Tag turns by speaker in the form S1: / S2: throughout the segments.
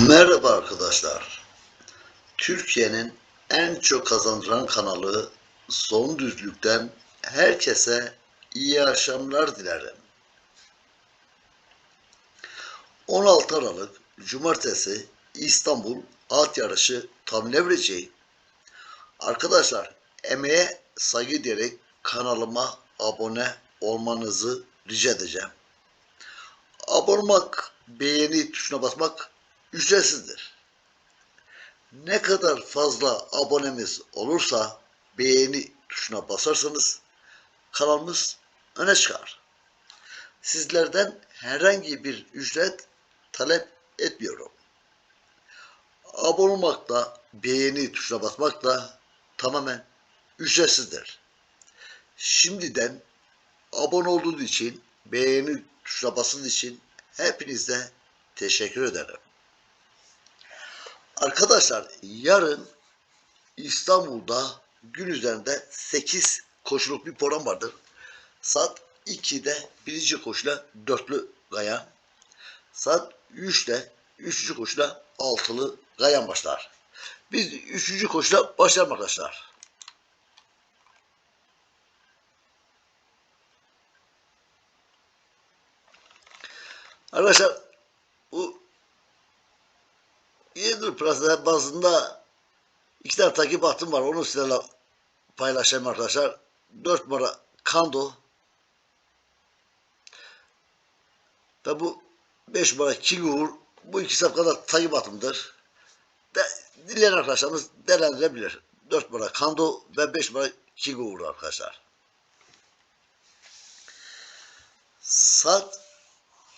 S1: Merhaba arkadaşlar. Türkiye'nin en çok kazandıran kanalı Son Düzlük'ten herkese iyi akşamlar dilerim. 16 Aralık Cumartesi İstanbul at yarışı tahmin edebileceği. Arkadaşlar emeğe saygı diyerek kanalıma abone olmanızı rica edeceğim. Abone olmak, beğeni tuşuna basmak ücretsizdir. Ne kadar fazla abonemiz olursa beğeni tuşuna basarsanız kanalımız öne çıkar. Sizlerden herhangi bir ücret talep etmiyorum. Abone olmak da beğeni tuşuna basmak da tamamen ücretsizdir. Şimdiden abone olduğunuz için, beğeni tuşuna basınız için hepinize teşekkür ederim. Arkadaşlar yarın İstanbul'da gün üzerinde 8 koşuluk bir program vardır. Saat 2'de birinci koşuyla dörtlü gayan. Saat 3'te üçüncü koşuyla altılı gayan başlar. Biz üçüncü koşuyla başlayalım arkadaşlar. Arkadaşlar Türk bazında iki tane takip hattım var. Onu sizlerle paylaşayım arkadaşlar. 4 numara Kando ve bu 5 numara Kingur bu iki safkada takip hattımdır. De, dileyen arkadaşlarımız değerlendirebilir. 4 numara Kando ve 5 numara Kingur arkadaşlar. Saat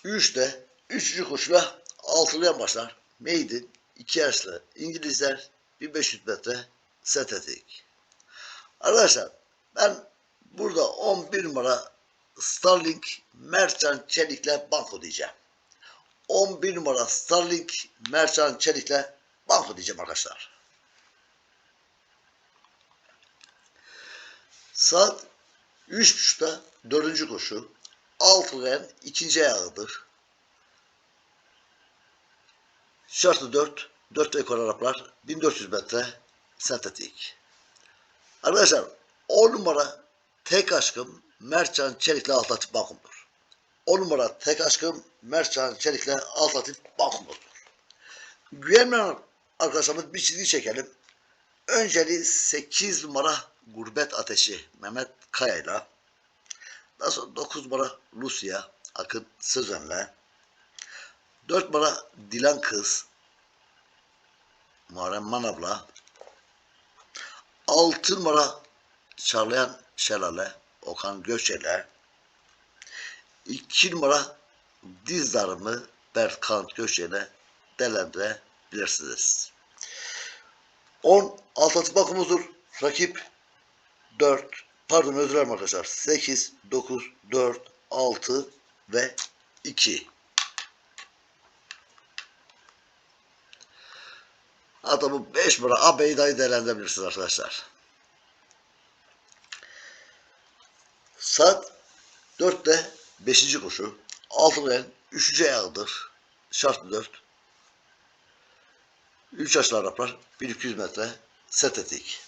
S1: 3'te 3. koşula altılıya başlar. Meydin 2 yaşlı İngilizler bir 1500 metre set edik. Arkadaşlar ben burada 11 numara Starlink Mercan Çelik'le banko diyeceğim. 11 numara Starlink Mercan Çelik'le banko diyeceğim arkadaşlar. Saat 3.30'da 4. koşu. altı Altıgen ikinci ayağıdır. Şartı 4, 4 ekor Araplar, 1400 metre sentetik. Arkadaşlar 10 numara tek aşkım Merçan Çelik'le Altatif Bankum'dur. 10 numara tek aşkım Merçan Çelik'le Altatif Bankum'dur. Güvenmeyen arkadaşlarımız bir çizgi çekelim. Önceli 8 numara Gurbet Ateşi Mehmet Kaya'yla daha sonra 9 numara Rusya Akın Sözen'le 4 numara Dilan Kız Muharrem Manav'la 6 numara Çarlayan Şelale Okan Göçer'le 2 numara Diz Darımı Berkant Göçer'le değerlendirebilirsiniz. 10 Altatı bakımızdır. Rakip 4 pardon özür dilerim arkadaşlar. 8, 9, 4, 6 ve 2. Bu 5 numara AB'yi dahi değerlendirebilirsiniz arkadaşlar. Saat 4'te 5. koşu. Altılayan 3. ayağıdır. Şartlı 4. 3 yaşlı Araplar 1200 metre sentetik.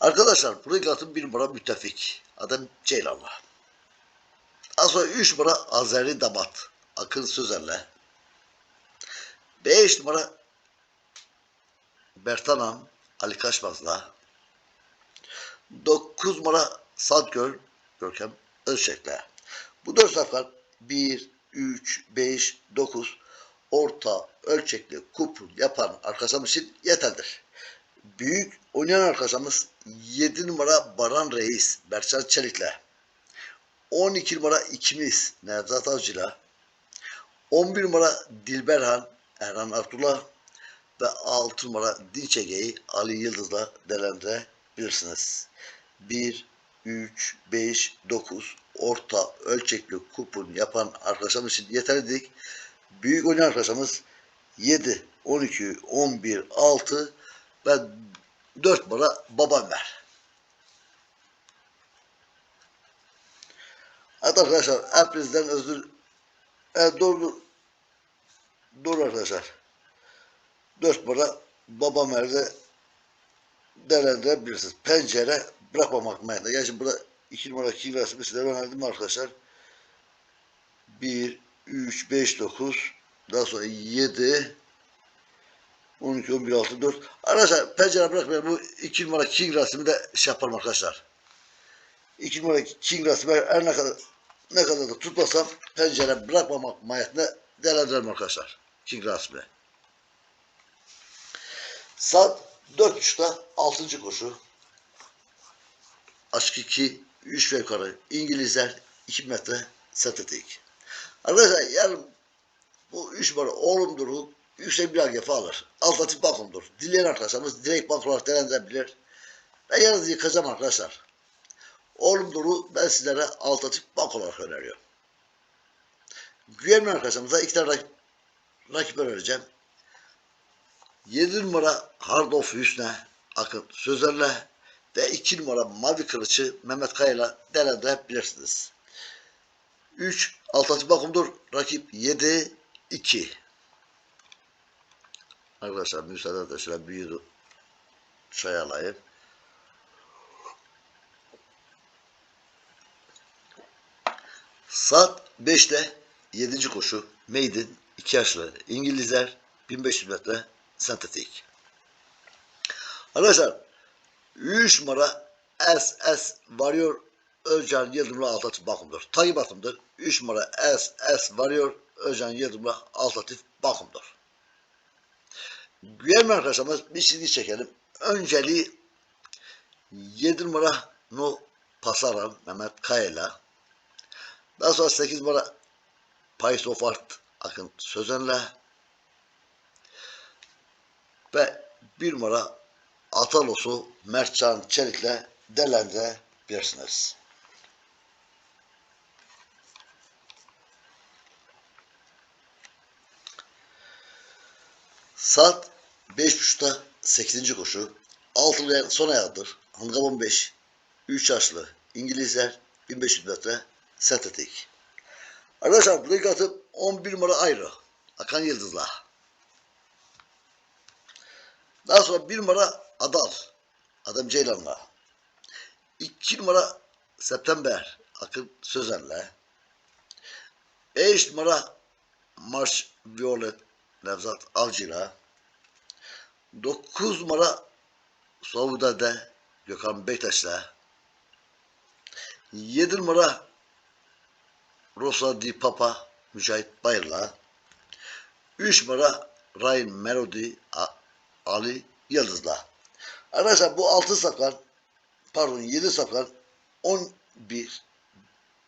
S1: Arkadaşlar buraya atın bir numara müttefik. Adam Ceylan'la. Az sonra 3 numara Azeri Damat. Akın Sözer'le. 5 numara Bertanan Ali Kaşmaz'la. 9 numara Sadgöl Görkem Özçek'le. Bu dört saflar 1, 3, 5, 9 orta ölçekli kupon yapan arkadaşımız için yeterlidir. Büyük oynayan arkadaşımız 7 numara Baran Reis Berçan Çelik'le 12 numara ikimiz Nevzat Avcı'la 11 numara Dilberhan Erhan Abdullah ve 6 numara Dinçege'yi Ali Yıldız'la değerlendirebilirsiniz. 1, 3, 5, 9 orta ölçekli kupon yapan arkadaşlarımız için yeterli. Büyük oynayan arkadaşlarımız 7, 12, 11, 6 ve 4 numara Baba Ömer. Evet arkadaşlar hepinizden özür evet, doğru doğru arkadaşlar. Dört numara babam evde değerlendirebilirsiniz. Pencere bırakmamak mayında. Gerçi burada iki numara king resmi size önerdim arkadaşlar. 1, 3, 5, 9 daha sonra 7 12, 11, 6, 4 Arkadaşlar pencere bırakmayın. Bu iki numara king resmi de şey yaparım arkadaşlar. İki numara king resmi her ne kadar ne kadar da tutmasam pencere bırakmamak mahiyetinde değerlendiririm arkadaşlar. King resmi. Saat 4.30'da 6. koşu. Aşk 2, 3 ve yukarı. İngilizler 2 metre sentetik. Arkadaşlar yarın bu 3 numara oğlum duru yüksek bir AGF alır. Alternatif bankumdur. Dileyen arkadaşlarımız direkt bank olarak değerlendirebilir. Ben yalnız yıkacağım arkadaşlar. Oğlum duru ben sizlere alternatif bank olarak öneriyorum. Güvenmeyen arkadaşlarımıza iki tane rakip, rakip önereceğim. 7 numara Hard of Hüsne Akın Sözlerle ve 2 numara Mavi Kılıç'ı Mehmet Kaya'yla değerlendirebilirsiniz. 3 alternatif bakımdır. Rakip 7 2. Arkadaşlar müsaade de şöyle bir çay alayım. Saat 5'te 7. koşu Maiden 2 yaşlı İngilizler 1500 metre sentetik. Arkadaşlar 3 numara SS varıyor Özcan Yıldırım'la Altatif bakımdır. Tayyip atımdır. 3 numara SS varıyor Özcan Yıldırım'la Altatif bakımdır. Güvenme arkadaşlarımız bir çizgi çekelim. Önceliği 7 numara No Pasaran Mehmet Kaya'yla daha sonra 8 numara Pais of Art Akın Sözen'le ve bir numara Atalos'u Mertcan Çelik'le değerlendirebilirsiniz. Saat 5.30'da 8. koşu. Altılı son ayağıdır. Handikap 15. 3 yaşlı İngilizler 1500 metre sentetik. Arkadaşlar bu atım 11 numara ayrı. Akan Yıldız'la. Daha sonra bir numara Adal. Adam Ceylan'la. İki numara September. Akın Sözen'le. Beş numara Marş Violet Nevzat Avcı'yla. Dokuz numara Savude'de Gökhan Beytaş'la. Yedi numara Rosa Di Papa Mücahit Bayır'la. Üç numara Ryan Melody Ali Yıldız'la. Arkadaşlar bu altı saflar pardon yedi saflar 11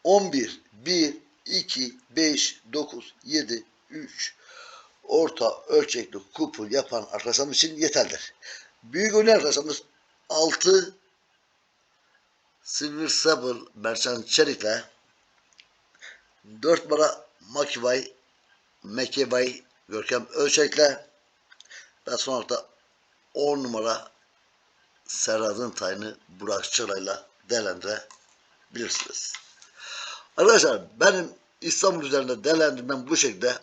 S1: 11 1 2 5 9 7 3 orta ölçekli kupul yapan arkadaşlarımız için yeterlidir. Büyük oynayan arkadaşlarımız 6 Silver Sable Merchant Çelik'le 4 numara Makivay Mekevay Görkem Ölçek'le ve sonra da 10 numara Serhat'ın tayını Burak Çıray'la değerlendirebilirsiniz. Arkadaşlar benim İstanbul üzerinde değerlendirmem bu şekilde.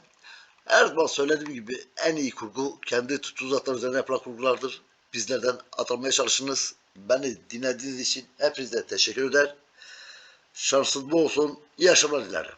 S1: Her zaman söylediğim gibi en iyi kurgu kendi tuzaklar üzerine yapılan kurgulardır. Bizlerden atılmaya çalışınız. Beni dinlediğiniz için hepinize teşekkür eder. Şansınız olsun. İyi akşamlar dilerim.